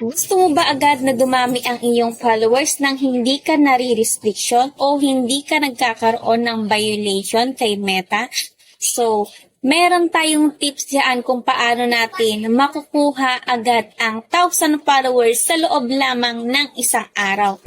Gusto mo ba agad na dumami ang iyong followers nang hindi ka nare-restriction o hindi ka nagkakaroon ng violation kay Meta? So, meron tayong tips diyan kung paano natin makukuha agad ang 1,000 followers sa loob lamang ng isang araw.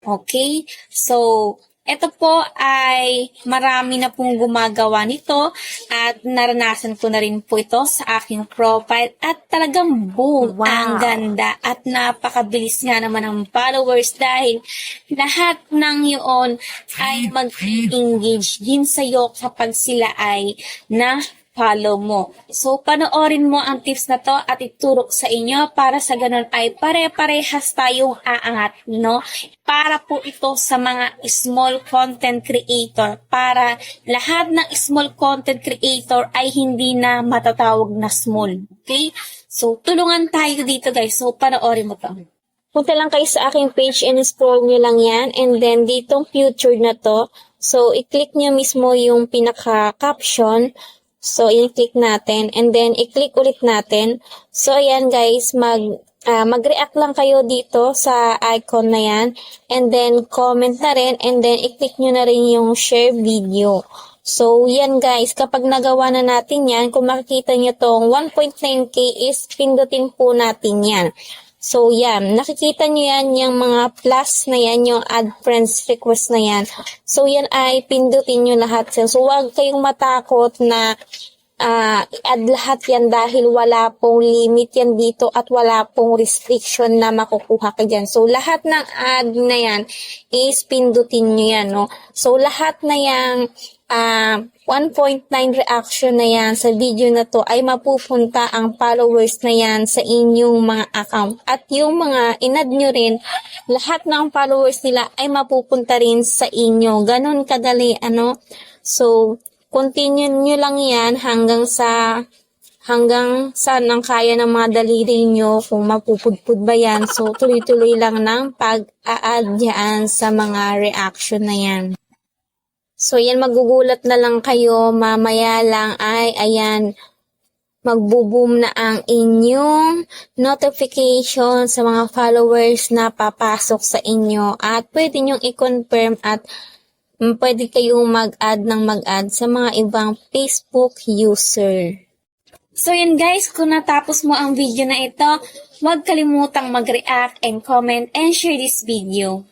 Okay? So, ito po ay marami na pong gumagawa nito at naranasan ko na rin po ito sa aking profile at talagang boom, Wow. ang ganda at napakabilis nga naman ng followers dahil lahat ng yun ay mag-engage din sa'yo kapag sila ay na follow mo. So, panoorin mo ang tips na to at iturok sa inyo para sa ganun ay pare-parehas tayong aangat, no? Para po ito sa mga small content creator. Para lahat ng small content creator ay hindi na matatawag na small. Okay? So, tulungan tayo dito guys. So, panoorin mo to. Punta lang kayo sa aking page and scroll nyo lang yan. And then, ditong future na to. So, i-click nyo mismo yung pinaka-caption. So, i-click natin. And then, i-click ulit natin. So, ayan guys, mag, ah, mag-react lang kayo dito sa icon na yan. And then, comment na rin. And then, i-click nyo na rin yung share video. So, yan guys, kapag nagawa na natin yan, kung makikita nyo tong 1.9k is pindutin po natin yan. So, yan. Nakikita nyo yan, yung mga plus na yan, yung add friends request na yan. So, yan ay pindutin nyo lahat. yan. So, huwag kayong matakot na ah add lahat yan dahil wala pong limit yan dito at wala pong restriction na makukuha ka dyan. So, lahat ng add na yan is pindutin nyo yan, no? So, lahat na yang ah 1.9 reaction na yan sa video na to ay mapupunta ang followers na yan sa inyong mga account. At yung mga inad nyo rin, lahat ng followers nila ay mapupunta rin sa inyo. Ganon kadali, ano? So, continue nyo lang yan hanggang sa hanggang saan ang kaya ng mga daliri nyo, kung mapupudpud ba yan. So, tuloy-tuloy lang ng pag-a-add yan sa mga reaction na yan. So, yan, magugulat na lang kayo, mamaya lang ay, ayan, magbo-boom na ang inyong notification sa mga followers na papasok sa inyo at pwede nyong i-confirm at mm, pwede kayong mag-add ng mag-add sa mga ibang Facebook user. So yun guys, kung natapos mo ang video na ito, huwag kalimutang mag-react and comment and share this video.